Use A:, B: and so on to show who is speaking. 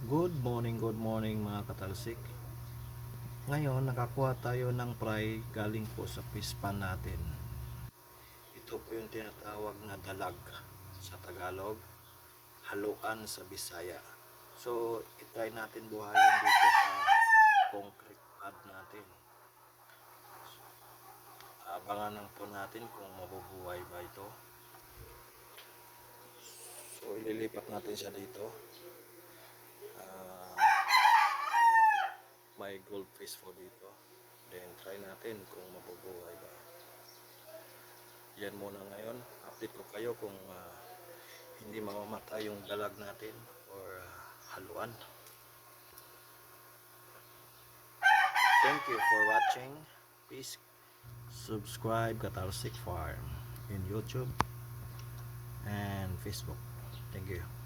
A: Good morning, good morning mga katalsik. Ngayon, nakakuha tayo ng fry galing po sa fish pan natin. Ito po yung tinatawag na dalag sa Tagalog, haluan sa Bisaya. So, itry natin buhayin dito sa concrete pad natin. Abangan lang po natin kung mabubuhay ba ito. So, ililipat natin siya dito. Goldfish po dito. Then try natin kung mabubuhay ba. Yan muna ngayon. Update ko kayo kung ah, hindi mamamatay yung dalag natin or ah, haluan. Thank you for watching. Please subscribe Catalytic Farm in YouTube and Facebook. Thank you.